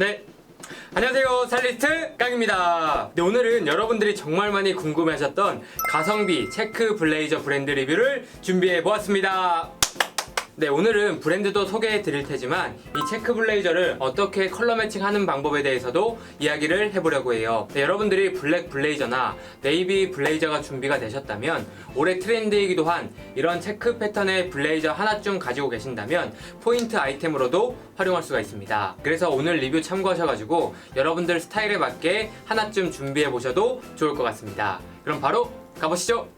네. 안녕하세요. 살리스트 깡입니다. 네, 오늘은 여러분들이 정말 많이 궁금해하셨던 가성비 체크 블레이저 브랜드 리뷰를 준비해 보았습니다. 네, 오늘은 브랜드도 소개해 드릴 테지만 이 체크 블레이저를 어떻게 컬러 매칭하는 방법에 대해서도 이야기를 해보려고 해요. 네, 여러분들이 블랙 블레이저나 네이비 블레이저가 준비가 되셨다면 올해 트렌드이기도 한 이런 체크 패턴의 블레이저 하나쯤 가지고 계신다면 포인트 아이템으로도 활용할 수가 있습니다. 그래서 오늘 리뷰 참고하셔가지고 여러분들 스타일에 맞게 하나쯤 준비해 보셔도 좋을 것 같습니다. 그럼 바로 가보시죠.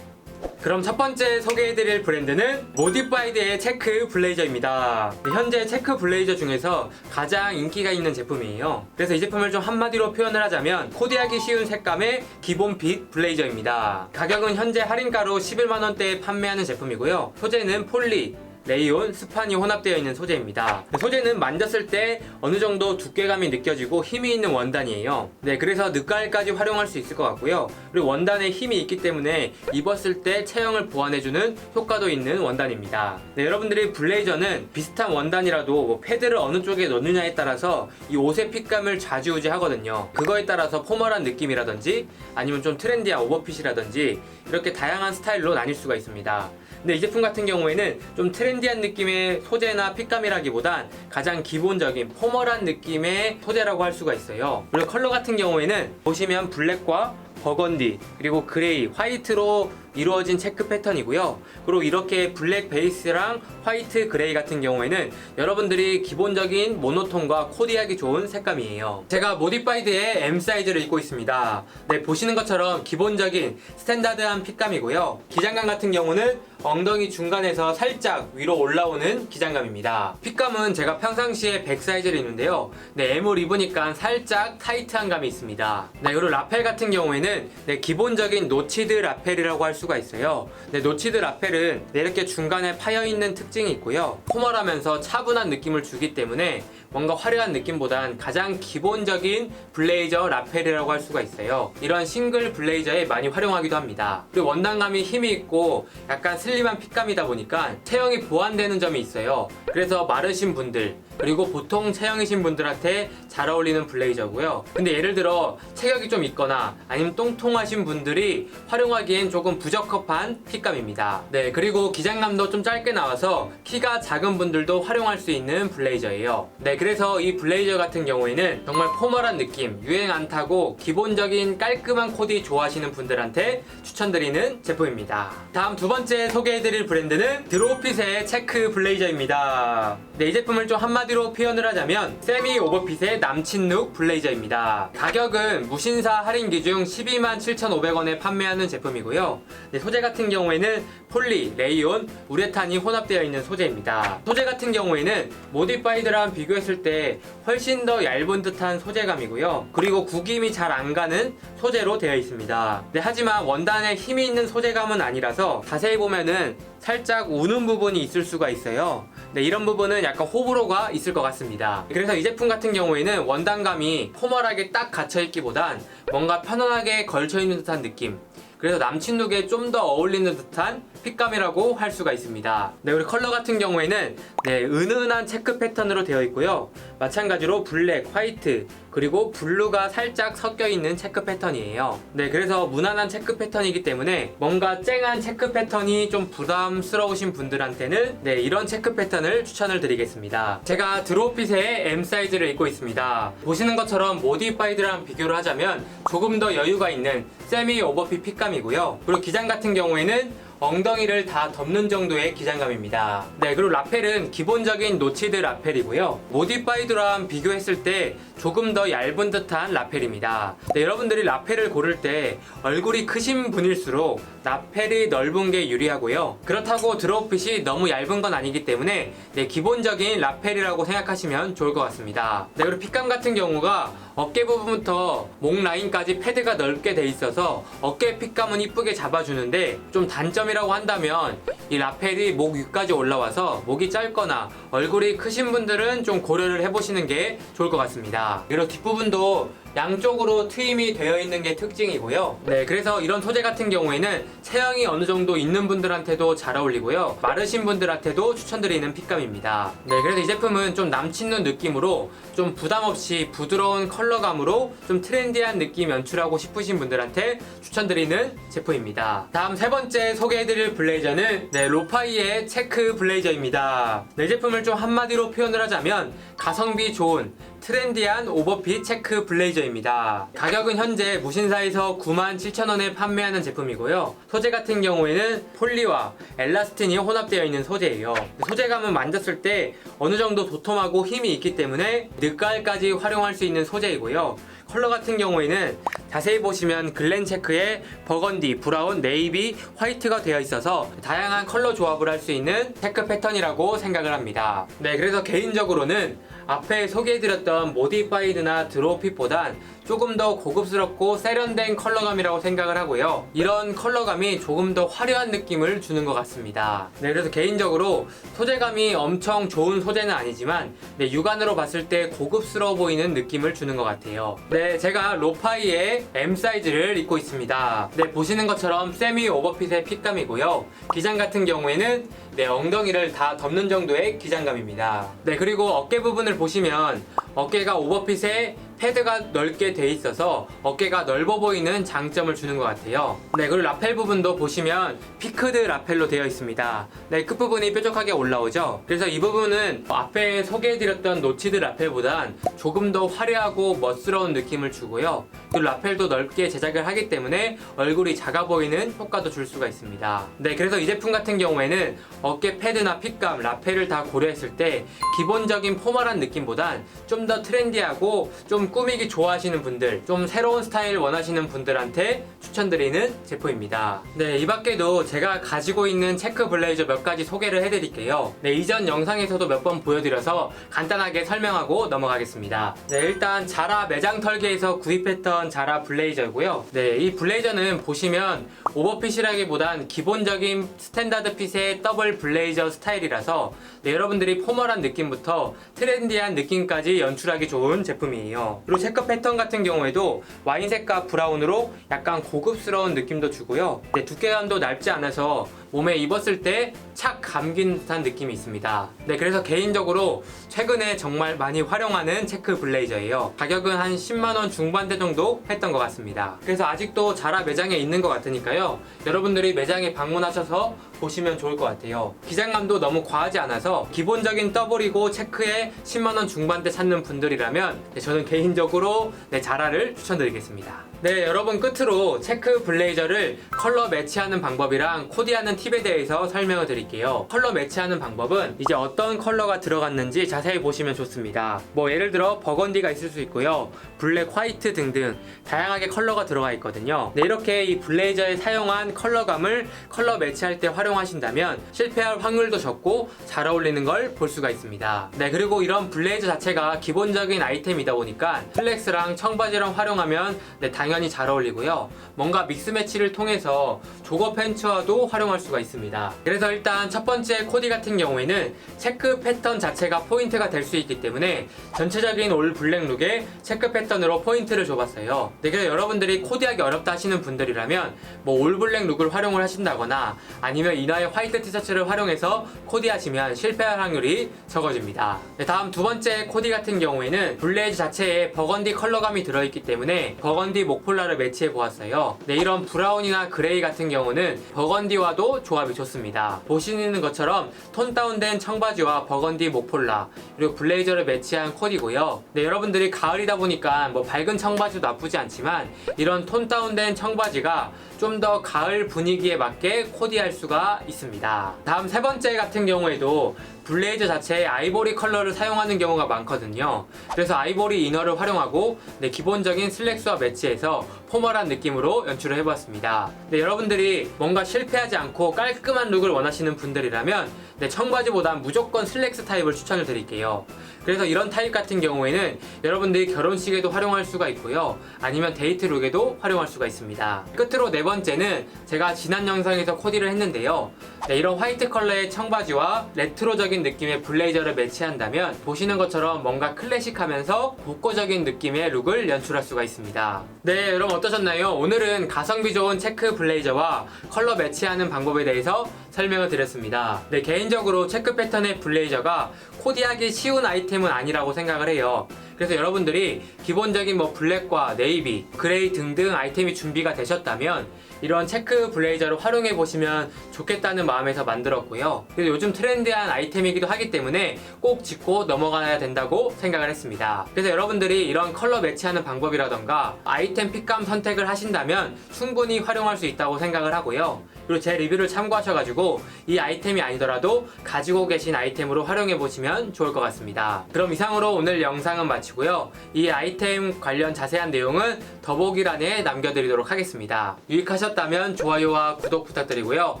그럼 첫 번째 소개해드릴 브랜드는 모디파이드의 체크 블레이저입니다. 네, 현재 체크 블레이저 중에서 가장 인기가 있는 제품이에요. 그래서 이 제품을 좀 한마디로 표현을 하자면 코디하기 쉬운 색감의 기본 핏 블레이저입니다. 가격은 현재 할인가로 11만원대에 판매하는 제품이고요. 소재는 폴리, 레이온, 스판이 혼합되어 있는 소재입니다. 소재는 만졌을 때 어느 정도 두께감이 느껴지고 힘이 있는 원단이에요. 네, 그래서 늦가을까지 활용할 수 있을 것 같고요. 그리고 원단에 힘이 있기 때문에 입었을 때 체형을 보완해주는 효과도 있는 원단입니다. 네, 여러분들이 블레이저는 비슷한 원단이라도 뭐 패드를 어느 쪽에 넣느냐에 따라서 이 옷의 핏감을 좌지우지 하거든요. 그거에 따라서 포멀한 느낌이라든지 아니면 좀 트렌디한 오버핏이라든지 이렇게 다양한 스타일로 나뉠 수가 있습니다. 근데 이 제품 같은 경우에는 좀 트렌디한 느낌의 소재나 핏감이라기보단 가장 기본적인 포멀한 느낌의 소재라고 할 수가 있어요. 그리고 컬러 같은 경우에는 보시면 블랙과 버건디 그리고 그레이, 화이트로 이루어진 체크 패턴이고요. 그리고 이렇게 블랙 베이스랑 화이트 그레이 같은 경우에는 여러분들이 기본적인 모노톤과 코디하기 좋은 색감이에요. 제가 모디파이드의 M 사이즈를 입고 있습니다. 네, 보시는 것처럼 기본적인 스탠다드한 핏감이고요. 기장감 같은 경우는 엉덩이 중간에서 살짝 위로 올라오는 기장감입니다. 핏감은 제가 평상시에 100 사이즈를 입는데요. 네, M을 입으니까 살짝 타이트한 감이 있습니다. 네, 그리고 라펠 같은 경우에는 네, 기본적인 노치드 라펠이라고 할 수가 있어요. 네, 노치드 라펠은 네, 이렇게 중간에 파여 있는 특징이 있고요. 포멀하면서 차분한 느낌을 주기 때문에 뭔가 화려한 느낌보단 가장 기본적인 블레이저 라펠이라고 할 수가 있어요. 이런 싱글 블레이저에 많이 활용하기도 합니다. 그리고 원단감이 힘이 있고 약간 슬림한 핏감이다 보니까 체형이 보완되는 점이 있어요. 그래서 마르신 분들 그리고 보통 체형이신 분들한테 잘 어울리는 블레이저고요. 근데 예를 들어 체격이 좀 있거나 아니면 똥통하신 분들이 활용하기엔 조금 부적합한 핏감입니다. 네, 그리고 기장감도 좀 짧게 나와서 키가 작은 분들도 활용할 수 있는 블레이저예요. 네, 그래서 이 블레이저 같은 경우에는 정말 포멀한 느낌, 유행 안 타고 기본적인 깔끔한 코디 좋아하시는 분들한테 추천드리는 제품입니다. 다음 두 번째 소개해드릴 브랜드는 드로핏의 체크 블레이저입니다. 네, 이 제품을 좀 한마디로 표현을 하자면 세미 오버핏의 남친 룩 블레이저입니다. 가격은 무신사 할인기 중 12만 7,500원에 판매하는 제품이고요. 네, 소재 같은 경우에는 폴리, 레이온, 우레탄이 혼합되어 있는 소재입니다. 소재 같은 경우에는 모디파이드랑 비교했을 때 훨씬 더 얇은 듯한 소재감이고요. 그리고 구김이 잘 안 가는 소재로 되어 있습니다. 네, 하지만 원단에 힘이 있는 소재감은 아니라서 자세히 보면은 살짝 우는 부분이 있을 수가 있어요. 네, 이런 부분은 약간 호불호가 있을 것 같습니다. 그래서 이 제품 같은 경우에는 원단감이 포멀하게 딱 갇혀 있기보단 뭔가 편안하게 걸쳐 있는 듯한 느낌. 그래서 남친 룩에 좀 더 어울리는 듯한 핏감이라고 할 수가 있습니다. 네, 우리 컬러 같은 경우에는 네, 은은한 체크 패턴으로 되어 있고요. 마찬가지로 블랙, 화이트, 그리고 블루가 살짝 섞여 있는 체크 패턴이에요. 네, 그래서 무난한 체크 패턴이기 때문에 뭔가 쨍한 체크 패턴이 좀 부담스러우신 분들한테는 네, 이런 체크 패턴을 추천을 드리겠습니다. 제가 드로핏의 M 사이즈를 입고 있습니다. 보시는 것처럼 모디파이드랑 비교를 하자면 조금 더 여유가 있는 세미 오버핏 핏감이고요. 그리고 기장 같은 경우에는 엉덩이를 다 덮는 정도의 기장감입니다. 네, 그리고 라펠은 기본적인 노치드 라펠이고요. 모디파이드랑 비교했을 때 조금 더 얇은 듯한 라펠입니다. 네, 여러분들이 라펠을 고를 때 얼굴이 크신 분일수록 라펠이 넓은 게 유리하고요. 그렇다고 드로우핏이 너무 얇은 건 아니기 때문에 네, 기본적인 라펠이라고 생각하시면 좋을 것 같습니다. 네, 그리고 핏감 같은 경우가 어깨 부분부터 목 라인까지 패드가 넓게 돼 있어서 어깨 핏감은 이쁘게 잡아주는데 좀 단점 이라고 한다면 이 라펠이 목 위까지 올라와서 목이 짧거나 얼굴이 크신 분들은 좀 고려를 해보시는 게 좋을 것 같습니다. 그리고 뒷부분도 양쪽으로 트임이 되어 있는 게 특징이고요. 네, 그래서 이런 소재 같은 경우에는 체형이 어느 정도 있는 분들한테도 잘 어울리고요. 마르신 분들한테도 추천드리는 핏감입니다. 네, 그래서 이 제품은 좀 남친눈 느낌으로 좀 부담 없이 부드러운 컬러감으로 좀 트렌디한 느낌 연출하고 싶으신 분들한테 추천드리는 제품입니다. 다음 세 번째 소개 해드릴 블레이저는 네, 로파이의 체크 블레이저입니다. 네, 이 제품을 좀 한마디로 표현을 하자면 가성비 좋은 트렌디한 오버핏 체크 블레이저입니다. 가격은 현재 무신사에서 97,000원에 판매하는 제품이고요. 소재 같은 경우에는 폴리와 엘라스틴이 혼합되어 있는 소재예요. 소재감은 만졌을 때 어느 정도 도톰하고 힘이 있기 때문에 늦가을까지 활용할 수 있는 소재이고요. 컬러 같은 경우에는 자세히 보시면 글렌 체크에 버건디, 브라운, 네이비, 화이트가 되어 있어서 다양한 컬러 조합을 할 수 있는 체크 패턴이라고 생각을 합니다. 네, 그래서 개인적으로는 앞에 소개해드렸던 모디파이드나 드로우핏보단 조금 더 고급스럽고 세련된 컬러감이라고 생각을 하고요. 이런 컬러감이 조금 더 화려한 느낌을 주는 것 같습니다. 네, 그래서 개인적으로 소재감이 엄청 좋은 소재는 아니지만 네, 육안으로 봤을 때 고급스러워 보이는 느낌을 주는 것 같아요. 네, 제가 로파이의 M 사이즈를 입고 있습니다. 네, 보시는 것처럼 세미 오버핏의 핏감이고요. 기장 같은 경우에는 네, 엉덩이를 다 덮는 정도의 기장감입니다. 네, 그리고 어깨 부분을 보시면 어깨가 오버핏에 패드가 넓게 돼 있어서 어깨가 넓어 보이는 장점을 주는 것 같아요. 네, 그리고 라펠 부분도 보시면 피크드 라펠로 되어 있습니다. 네, 끝부분이 뾰족하게 올라오죠. 그래서 이 부분은 앞에 소개해드렸던 노치드 라펠보단 조금 더 화려하고 멋스러운 느낌을 주고요. 그리고 라펠도 넓게 제작을 하기 때문에 얼굴이 작아 보이는 효과도 줄 수가 있습니다. 네, 그래서 이 제품 같은 경우에는 어깨 패드나 핏감, 라펠을 다 고려했을 때 기본적인 포멀한 느낌보단 좀 더 트렌디하고 좀 꾸미기 좋아하시는 분들, 좀 새로운 스타일 원하시는 분들한테 추천드리는 제품입니다. 네, 이 밖에도 제가 가지고 있는 체크 블레이저 몇 가지 소개를 해드릴게요. 네, 이전 영상에서도 몇 번 보여드려서 간단하게 설명하고 넘어가겠습니다. 네, 일단 자라 매장 털기에서 구입했던 자라 블레이저고요. 네, 이 블레이저는 보시면 오버핏이라기보단 기본적인 스탠다드 핏의 더블 블레이저 스타일이라서 네, 여러분들이 포멀한 느낌부터 트렌디한 느낌까지 연출하기 좋은 제품이에요. 그리고 체크 패턴 같은 경우에도 와인색과 브라운으로 약간 고급스러운 느낌도 주고요. 네, 두께감도 넓지 않아서 몸에 입었을 때착 감긴 듯한 느낌이 있습니다. 네, 그래서 개인적으로 최근에 정말 많이 활용하는 체크 블레이저예요. 가격은 한 10만원 중반대 정도 했던 것 같습니다. 그래서 아직도 자라 매장에 있는 것 같으니까요. 여러분들이 매장에 방문하셔서 보시면 좋을 것 같아요. 기장감도 너무 과하지 않아서 기본적인 더블이고 체크에 10만원 중반대 찾는 분들이라면 네, 저는 개인적으로 네, 자라를 추천드리겠습니다. 네, 여러분 끝으로 체크 블레이저를 컬러 매치하는 방법이랑 코디하는 팁에 대해서 설명을 드릴게요. 컬러 매치하는 방법은 이제 어떤 컬러가 들어갔는지 자세히 보시면 좋습니다. 뭐 예를 들어 버건디가 있을 수 있고요. 블랙, 화이트 등등 다양하게 컬러가 들어가 있거든요. 네, 이렇게 이 블레이저에 사용한 컬러감을 컬러 매치할 때 활용하신다면 실패할 확률도 적고 잘 어울리는 걸 볼 수가 있습니다. 네, 그리고 이런 블레이저 자체가 기본적인 아이템이다 보니까 슬랙스랑 청바지랑 활용하면 네, 당연히 잘 어울리고요. 뭔가 믹스 매치를 통해서 조거 팬츠와도 활용할 수가 있습니다. 그래서 일단 첫 번째 코디 같은 경우에는 체크 패턴 자체가 포인트가 될 수 있기 때문에 전체적인 올 블랙 룩에 체크 패턴으로 포인트를 줘봤어요. 네, 그래서 여러분들이 코디하기 어렵다 하시는 분들이라면 뭐 올 블랙 룩을 활용을 하신다거나 아니면 이너에 화이트 티셔츠를 활용해서 코디하시면 실패할 확률이 적어집니다. 네, 다음 두 번째 코디 같은 경우에는 블레이즈 자체에 버건디 컬러감이 들어있기 때문에 버건디 목폴라를 매치해 보았어요. 네, 이런 브라운이나 그레이 같은 경우는 버건디와도 조합이 좋습니다. 보시 는 것처럼 톤 다운된 청바지와 버건디 목폴라 그리고 블레이저를 매치한 코디고요. 네, 여러분들이 가을이다 보니까 뭐 밝은 청바지도 나쁘지 않지만 이런 톤 다운된 청바지가 좀 더 가을 분위기에 맞게 코디할 수가 있습니다. 다음 세 번째 같은 경우에도 블레이저 자체에 아이보리 컬러를 사용하는 경우가 많거든요. 그래서 아이보리 이너를 활용하고 네, 기본적인 슬랙스와 매치해서 포멀한 느낌으로 연출을 해보았습니다. 네, 여러분들이 뭔가 실패하지 않고 깔끔한 룩을 원하시는 분들이라면 네, 청바지보단 무조건 슬랙스 타입을 추천을 드릴게요. 그래서 이런 타입 같은 경우에는 여러분들이 결혼식에도 활용할 수가 있고요. 아니면 데이트 룩에도 활용할 수가 있습니다. 끝으로 네 번째는 제가 지난 영상에서 코디를 했는데요. 네, 이런 화이트 컬러의 청바지와 레트로적인 느낌의 블레이저를 매치한다면 보시는 것처럼 뭔가 클래식하면서 복고적인 느낌의 룩을 연출할 수가 있습니다. 네, 여러분 어떠셨나요? 오늘은 가성비 좋은 체크 블레이저와 컬러 매치하는 방법에 대해서 설명을 드렸습니다. 네, 개인적으로 체크 패턴의 블레이저가 코디하기 쉬운 아이템 은 아니라고 생각을 해요. 그래서 여러분들이 기본적인 뭐 블랙과 네이비, 그레이 등등 아이템이 준비가 되셨다면 이런 체크 블레이저를 활용해 보시면 좋겠다는 마음에서 만들었고요. 그래서 요즘 트렌디한 아이템이기도 하기 때문에 꼭 짚고 넘어가야 된다고 생각을 했습니다. 그래서 여러분들이 이런 컬러 매치하는 방법이라던가 아이템 픽감 선택을 하신다면 충분히 활용할 수 있다고 생각을 하고요. 그리고 제 리뷰를 참고하셔가지고 이 아이템이 아니더라도 가지고 계신 아이템으로 활용해 보시면 좋을 것 같습니다. 그럼 이상으로 오늘 영상은 마치고요. 이 아이템 관련 자세한 내용은 더보기란에 남겨드리도록 하겠습니다. 유익하셨다면 좋아요와 구독 부탁드리고요.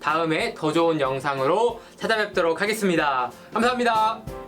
다음에 더 좋은 영상으로 찾아뵙도록 하겠습니다. 감사합니다.